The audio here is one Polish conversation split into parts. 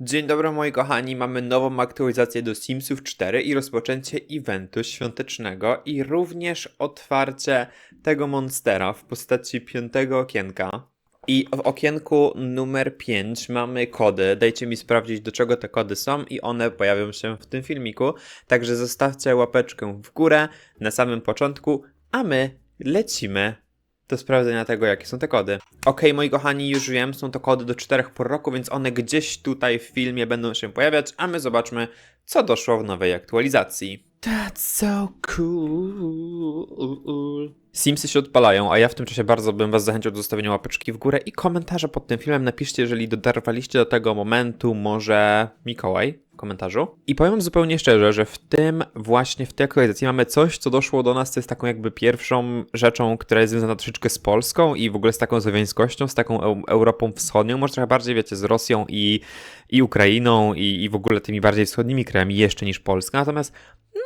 Dzień dobry moi kochani, mamy nową aktualizację do Simsów 4 i rozpoczęcie eventu świątecznego i również otwarcie tego monstera w postaci piątego okienka. I w okienku numer 5 mamy kody. Dajcie mi sprawdzić, do czego te kody są, i one pojawią się w tym filmiku. Także zostawcie łapeczkę w górę na samym początku, a my lecimy do sprawdzenia tego, jakie są te kody. Okej, moi kochani, już wiem, są to kody do czterech por roku, więc one gdzieś tutaj w filmie będą się pojawiać, a my zobaczmy, co doszło w nowej aktualizacji. That's so cool. Simsy się odpalają, a ja w tym czasie bardzo bym was zachęcił do zostawienia łapeczki w górę i komentarza pod tym filmem. Napiszcie, jeżeli dotarwaliście do tego momentu, może Mikołaj w komentarzu. I powiem zupełnie szczerze, że w tym właśnie, w tej aktualizacji mamy coś, co doszło do nas, co jest taką jakby pierwszą rzeczą, która jest związana troszeczkę z Polską i w ogóle z taką słowiańskością, z taką Eu- Europą Wschodnią, może trochę bardziej, wiecie, z Rosją i, i Ukrainą i, i w ogóle tymi bardziej wschodnimi krajami jeszcze niż Polska. Natomiast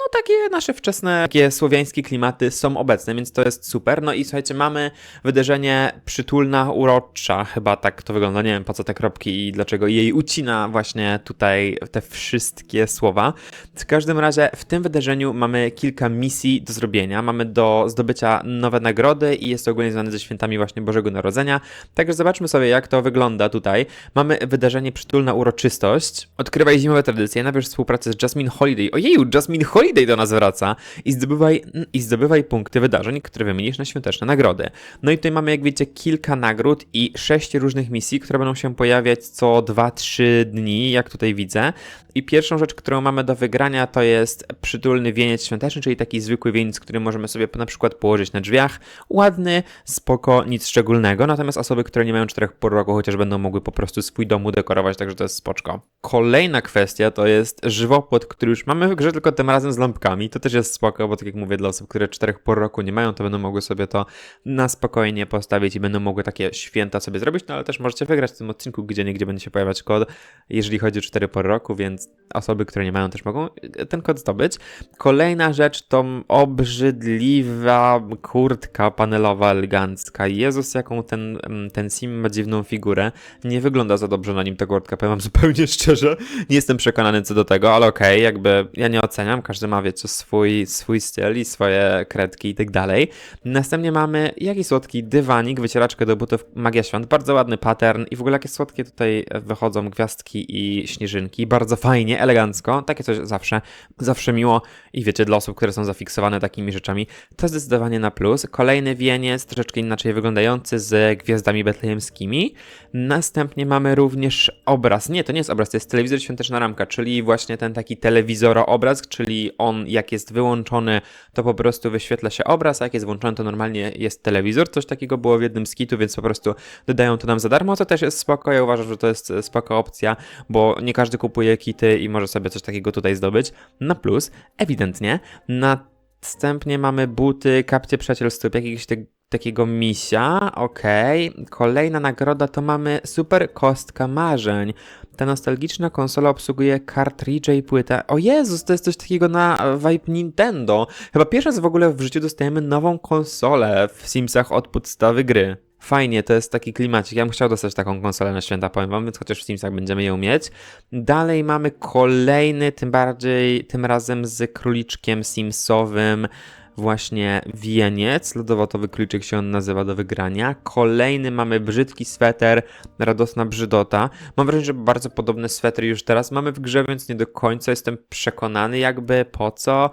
no takie nasze wczesne, takie słowiańskie klimaty są obecne, więc to jest super. No i słuchajcie, mamy wydarzenie przytulna, urocza, chyba tak to wygląda, nie wiem po co te kropki i dlaczego jej ucina właśnie tutaj te wszystkie słowa. W każdym razie w tym wydarzeniu mamy kilka misji do zrobienia, mamy do zdobycia nowe nagrody i jest to ogólnie związane ze świętami właśnie Bożego Narodzenia. Także zobaczmy sobie jak to wygląda tutaj. Mamy wydarzenie przytulna uroczystość, odkrywaj zimowe tradycje, nabierz współpracę z Jasmine Holiday. Ojeju, Jasmine Holiday do nas wraca i zdobywaj, i zdobywaj punkty wydarzeń, które wymienisz na świąteczne nagrody. No i tutaj mamy, jak wiecie, kilka nagród i sześć różnych misji, które będą się pojawiać co 2-3 dni, jak tutaj widzę. I pierwszą rzecz, którą mamy do wygrania, to jest przytulny wieniec świąteczny, czyli taki zwykły wieniec, który możemy sobie na przykład położyć na drzwiach. Ładny, spoko, nic szczególnego. Natomiast osoby, które nie mają czterech pór roku, chociaż będą mogły po prostu swój dom udekorować, także to jest spoczko. Kolejna kwestia to jest żywopłot, który już mamy w grze, tylko tym razem z lampkami. To też jest spoko, bo tak jak mówię, dla osób, które czterech pór roku nie mają, to będą mogły sobie to na spokojnie postawić i będą mogły takie święta sobie zrobić, no ale też możecie wygrać w tym odcinku, gdzie niegdzie będzie się pojawiać kod, jeżeli chodzi o 4 pory roku, więc osoby, które nie mają też mogą ten kod zdobyć. Kolejna rzecz to obrzydliwa kurtka panelowa elegancka. Jezus, jaką ten, ten sim ma dziwną figurę. Nie wygląda za dobrze na nim ta kurtka, powiem wam zupełnie szczerze. Nie jestem przekonany co do tego, ale okej, jakby ja nie oceniam, każdy ma, wiecie, swój, swój styl i swoje kredki i tak dalej. Następnie mamy jakiś słodki dywanik, wycieraczkę do butów Magia Świąt, bardzo ładny pattern i w ogóle jakie słodkie tutaj wychodzą gwiazdki i śnieżynki, bardzo fajnie, elegancko, takie coś zawsze, zawsze miło i wiecie, dla osób, które są zafiksowane takimi rzeczami, to zdecydowanie na plus. Kolejny wieniec, troszeczkę inaczej wyglądający z gwiazdami betlejemskimi. Następnie mamy również obraz, nie, to nie jest obraz, to jest telewizor świąteczna ramka, czyli właśnie ten taki telewizoroobraz, czyli on jak jest wyłączony, to po prostu wyświetla się obraz, a jak jest włączony, to normalnie jest telewizor. Coś takiego było w jednym z więc po prostu dodają to nam za darmo, co też jest spoko. Ja uważam, że to jest spoko opcja, bo nie każdy kupuje kity i może sobie coś takiego tutaj zdobyć. Na plus, ewidentnie. Następnie mamy buty, kapcie przyjaciel stóp, jakiegoś te, takiego misia, okej. Kolejna nagroda to mamy super kostka marzeń. Ta nostalgiczna konsola obsługuje kartridże i płytę. O Jezus, to jest coś takiego na vibe Nintendo. Chyba pierwszy raz w ogóle w życiu dostajemy nową konsolę w Simsach od podstawy gry. Fajnie, to jest taki klimacik. Ja bym chciał dostać taką konsolę na święta, powiem wam, więc chociaż w Simsach będziemy ją mieć. Dalej mamy kolejny, tym bardziej, tym razem z króliczkiem Simsowym właśnie wieniec, lodowatowy króliczek się on nazywa do wygrania. Kolejny mamy brzydki sweter, radosna brzydota. Mam wrażenie, że bardzo podobne swetry już teraz mamy w grze, więc nie do końca jestem przekonany jakby po co.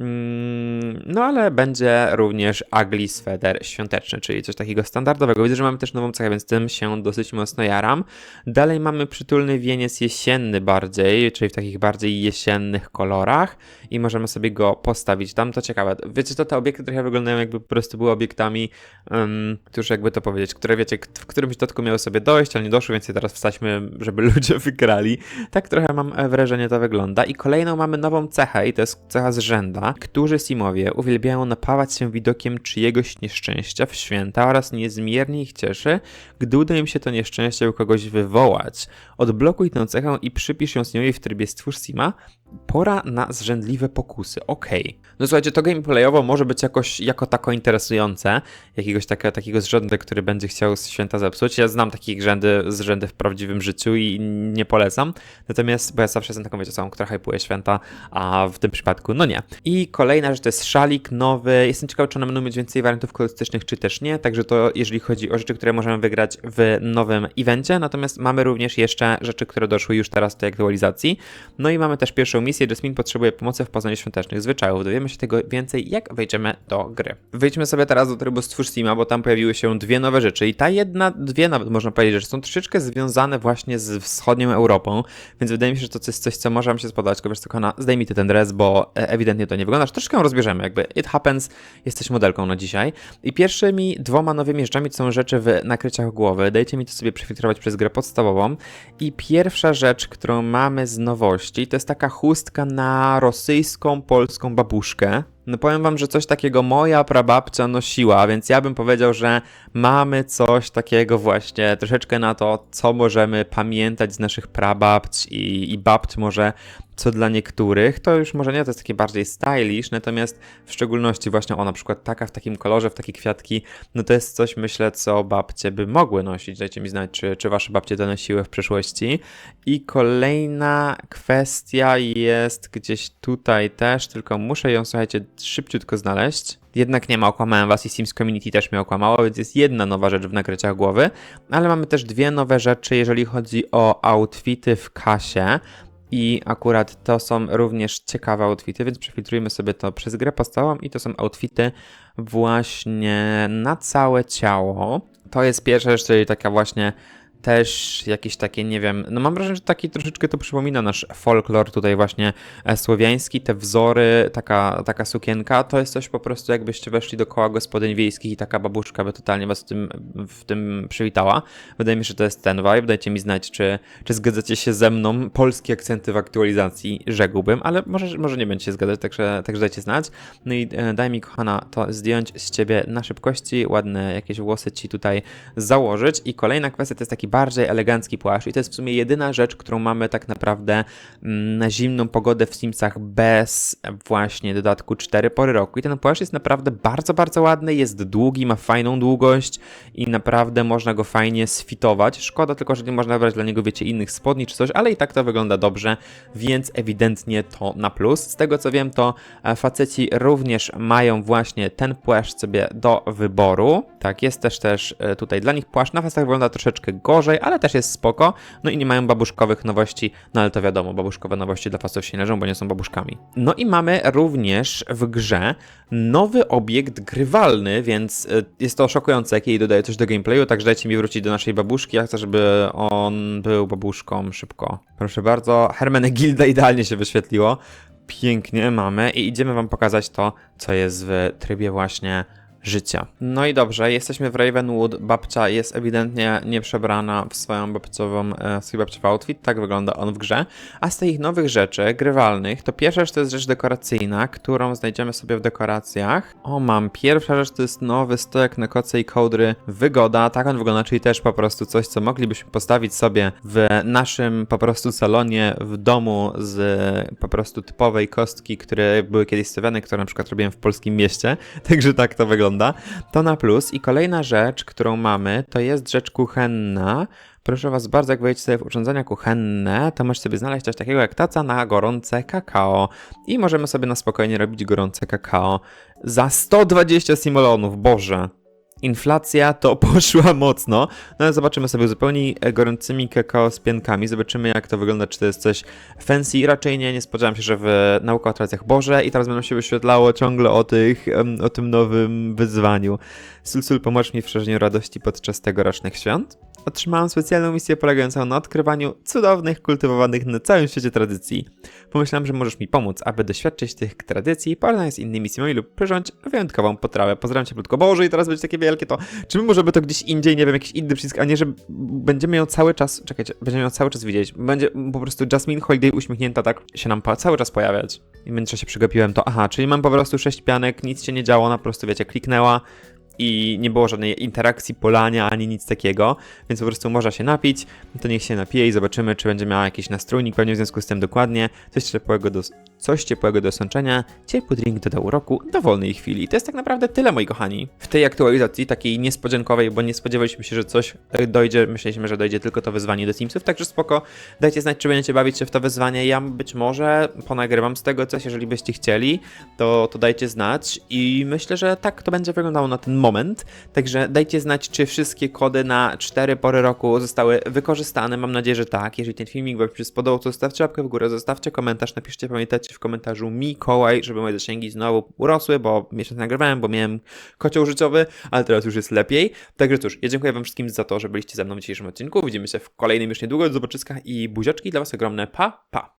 Mm, No ale będzie również ugly sweater świąteczny, czyli coś takiego standardowego. Widzę, że mamy też nową cechę, więc tym się dosyć mocno jaram. Dalej mamy przytulny wieniec jesienny bardziej, czyli w takich bardziej jesiennych kolorach i możemy sobie go postawić tam. To ciekawe. Wiecie, to te obiekty trochę wyglądają jakby po prostu były obiektami, um, którzy jakby to powiedzieć, które wiecie, w którymś dodatku miały sobie dojść, ale nie doszły, więc je teraz wstaćmy, żeby ludzie wygrali. Tak trochę mam wrażenie to wygląda. I kolejną mamy nową cechę i to jest cecha z rzęda. Którzy Simowie uwielbiają napawać się widokiem czyjegoś nieszczęścia w święta oraz niezmiernie ich cieszy, gdy uda im się to nieszczęście u kogoś wywołać. Odblokuj tę cechę i przypisz ją Simowi w trybie stwórz Sima. Pora na zrzędliwe pokusy. Okej. No słuchajcie, to gameplayowo może być jakoś jako tako interesujące. Jakiegoś takiego, takiego który będzie chciał święta zepsuć. Ja znam takich rzędy, zrzędy w prawdziwym życiu i nie polecam. Natomiast, bo ja zawsze jestem taką, wiecie, osobą, która hypuje święta, a w tym przypadku no nie. I kolejna rzecz to jest szalik nowy. Jestem ciekawy, czy one będą mieć więcej wariantów kolorystycznych, czy też nie. Także to jeżeli chodzi o rzeczy, które możemy wygrać w nowym evencie. Natomiast mamy również jeszcze rzeczy, które doszły już teraz do aktualizacji. No i mamy też pierwszą misję. Jasmine potrzebuje pomocy w poznaniu świątecznych zwyczajów. Dowiemy się tego więcej, jak wejdziemy do gry. Wejdźmy sobie teraz do trybu Stwórz Steama, bo tam pojawiły się dwie nowe rzeczy. I ta jedna, dwie nawet można powiedzieć, że są troszeczkę związane właśnie z wschodnią Europą, więc wydaje mi się, że to jest coś, co może się spodobać. Tylko wiesz co, Kona, zdejmij ty ten dres, bo e, ewidentnie to nie wyglądasz. Troszkę rozbierzemy, jakby it happens, jesteś modelką na dzisiaj. I pierwszymi dwoma nowymi rzeczami są rzeczy w nakryciach głowy. Dajcie mi to sobie przefiltrować przez grę podstawową. I pierwsza rzecz, którą mamy z nowości, to jest taka chustka na rosyjską, polską babuszkę. No powiem wam, że coś takiego moja prababcia nosiła, więc ja bym powiedział, że mamy coś takiego właśnie, troszeczkę na to, co możemy pamiętać z naszych prababć i, i babć może, co dla niektórych. To już może nie, to jest takie bardziej stylish, natomiast w szczególności właśnie o na przykład taka w takim kolorze, w takie kwiatki, no to jest coś myślę, co babcie by mogły nosić. Dajcie mi znać, czy, czy wasze babcie to nosiły w przeszłości. I kolejna kwestia jest gdzieś tutaj też, tylko muszę ją, słuchajcie, szybciutko znaleźć. Jednak nie ma, okłamałem was i Sims Community też mnie okłamało, więc jest jedna nowa rzecz w nakryciach głowy, ale mamy też dwie nowe rzeczy, jeżeli chodzi o outfity w kasie. I akurat to są również ciekawe outfity, więc przefiltrujemy sobie to przez grę podstawową i to są outfity właśnie na całe ciało. To jest pierwsza rzecz, czyli taka właśnie też jakieś takie, nie wiem, no mam wrażenie, że taki troszeczkę to przypomina nasz folklor tutaj właśnie e, słowiański, te wzory, taka, taka sukienka, to jest coś po prostu jakbyście weszli do koła gospodyń wiejskich i taka babuszka by totalnie was w tym, w tym przywitała. Wydaje mi się, że to jest ten vibe, dajcie mi znać, czy, czy zgadzacie się ze mną, polskie akcenty w aktualizacji rzekłbym, ale może, może nie będziecie zgadzać, także, także dajcie znać. No i e, daj mi kochana to zdjąć z ciebie na szybkości, ładne jakieś włosy ci tutaj założyć. I kolejna kwestia to jest taki bardziej elegancki płaszcz i to jest w sumie jedyna rzecz, którą mamy tak naprawdę mm, na zimną pogodę w Simsach bez właśnie dodatku 4 pory roku. I ten płaszcz jest naprawdę bardzo, bardzo ładny, jest długi, ma fajną długość i naprawdę można go fajnie sfitować. Szkoda tylko, że nie można wybrać dla niego, wiecie, innych spodni czy coś, ale i tak to wygląda dobrze, więc ewidentnie to na plus. Z tego co wiem, to e, faceci również mają właśnie ten płaszcz sobie do wyboru. Tak, jest też też e, tutaj dla nich płaszcz. Na facetach wygląda troszeczkę gorzej, ale też jest spoko. No i nie mają babuszkowych nowości, no ale to wiadomo, babuszkowe nowości dla facetów się nie leżą, bo nie są babuszkami. No i mamy również w grze nowy obiekt grywalny, więc y, jest to szokujące, jak jej dodaje coś do gameplayu, także dajcie mi wrócić do naszej babuszki, ja chcę, żeby on był babuszką szybko. Proszę bardzo, Hermenegilda idealnie się wyświetliło. Pięknie mamy i idziemy wam pokazać to, co jest w trybie właśnie życia. No i dobrze, jesteśmy w Ravenwood. Babcia jest ewidentnie nieprzebrana w swoją babciową, e, swój babciowy outfit. Tak wygląda on w grze. A z tych nowych rzeczy grywalnych, to pierwsza rzecz to jest rzecz dekoracyjna, którą znajdziemy sobie w dekoracjach. O, mam. Pierwsza rzecz to jest nowy stojak na koce i kołdry. Wygoda. Tak on wygląda, czyli też po prostu coś, co moglibyśmy postawić sobie w naszym po prostu salonie w domu z po prostu typowej kostki, które były kiedyś stawiane, które na przykład robiłem w polskim mieście. Także tak to wygląda wygląda. To na plus. I kolejna rzecz, którą mamy, to jest rzecz kuchenna. Proszę Was bardzo, jak wejdziecie sobie w urządzenia kuchenne, to możecie sobie znaleźć coś takiego jak taca na gorące kakao. I możemy sobie na spokojnie robić gorące kakao za 120 simolonów, Boże. Inflacja to poszła mocno, no ale zobaczymy sobie zupełnie gorącymi kakao z piankami, zobaczymy jak to wygląda, czy to jest coś fancy, raczej nie, nie spodziewałem się, że w nauka o tradycjach Boże i teraz będą się wyświetlało ciągle o, tych, o tym nowym wyzwaniu. Sulsul, pomóż mi w szerzeniu radości podczas tegorocznych świąt. Otrzymałam specjalną misję polegającą na odkrywaniu cudownych, kultywowanych na całym świecie tradycji. Pomyślałam, że możesz mi pomóc, aby doświadczyć tych tradycji, porównać z innymi misjami lub przeżyć wyjątkową potrawę. Pozdrawiam cię, Plutko. Boże, i teraz będzie takie wielkie to. Czy my możemy to gdzieś indziej, nie wiem, jakiś inny przycisk, a nie, że będziemy ją cały czas, czekajcie, będziemy ją cały czas widzieć. Będzie po prostu Jasmine Holiday uśmiechnięta tak się nam cały czas pojawiać. I w międzyczasie przegapiłem to, aha, czyli mam po prostu sześć pianek, nic się nie działo, ona po prostu, wiecie, kliknęła i nie było żadnej interakcji, polania, ani nic takiego, więc po prostu można się napić, to niech się napije i zobaczymy, czy będzie miała jakiś nastrójnik, pewnie w związku z tym dokładnie, coś ciepłego do, coś ciepłego do sączenia, ciepły drink dodał uroku do wolnej chwili. To jest tak naprawdę tyle, moi kochani. W tej aktualizacji, takiej niespodziankowej, bo nie spodziewaliśmy się, że coś dojdzie, myśleliśmy, że dojdzie tylko to wyzwanie do Simsów, także spoko, dajcie znać, czy będziecie bawić się w to wyzwanie, ja być może ponagrywam z tego coś, jeżeli byście chcieli, to, to dajcie znać. I myślę, że tak to będzie wyglądało na ten moment, także dajcie znać, czy wszystkie kody na cztery pory roku zostały wykorzystane, mam nadzieję, że tak, jeżeli ten filmik wam się spodobał, to zostawcie łapkę w górę, zostawcie komentarz, napiszcie, w komentarzu Mikołaj, żeby moje zasięgi znowu urosły, bo miesiąc nagrywałem, bo miałem kocioł życiowy, ale teraz już jest lepiej, także cóż, ja dziękuję wam wszystkim za to, że byliście ze mną w dzisiejszym odcinku, widzimy się w kolejnym już niedługo, do zobaczyska i buziaczki dla was ogromne, pa, pa!